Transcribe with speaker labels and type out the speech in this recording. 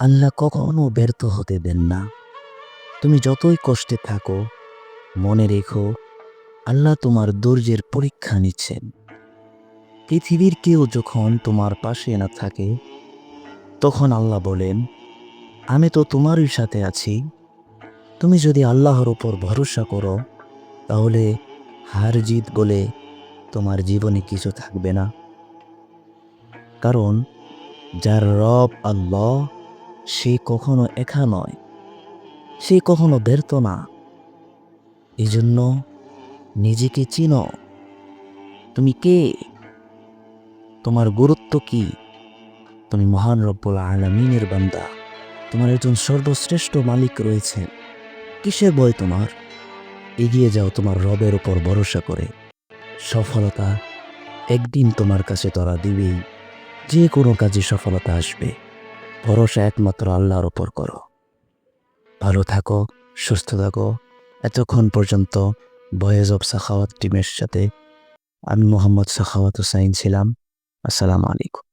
Speaker 1: আল্লাহ কখনো ব্যর্থ হতে দেন না। তুমি যতই কষ্টে থাকো, মনে রেখো, আল্লাহ তোমার ধৈর্যের পরীক্ষা নিচ্ছেন। পৃথিবীর কেউ যখন তোমার পাশে না থাকে, তখন আল্লাহ বলেন, আমি তো তোমারই সাথে আছি। তুমি যদি আল্লাহর ওপর ভরসা করো, তাহলে হার জিত বলে তোমার জীবনে কিছু থাকবে না। কারণ যার রব আল্লাহ সে কখনো একা নয়। সে কখনো ব্যর্থ না। এই জন্য নিজেকে চিনো। তুমি কে? তোমার গুরুত্ব কি? তুমি মহান রব্বুল আলমিনের বান্দা। তোমার একজন সর্বশ্রেষ্ঠ মালিক রয়েছে। কিসের ভয় তোমার? এগিয়ে যাও তোমার রবের উপর ভরসা করে। সফলতা একদিন তোমার কাছে তোরা দিবেই। যে কোনো কাজে সফলতা আসবে। ভরসা একমাত্র আল্লাহর ওপর করো। ভালো থাকো, সুস্থ থাকো। এতক্ষণ পর্যন্ত বয়েজ অব সাখাওয়াত টিমের সাথে আমি মোহাম্মদ সাখাওয়াত হুসাইন ছিলাম। আসসালামু আলাইকুম।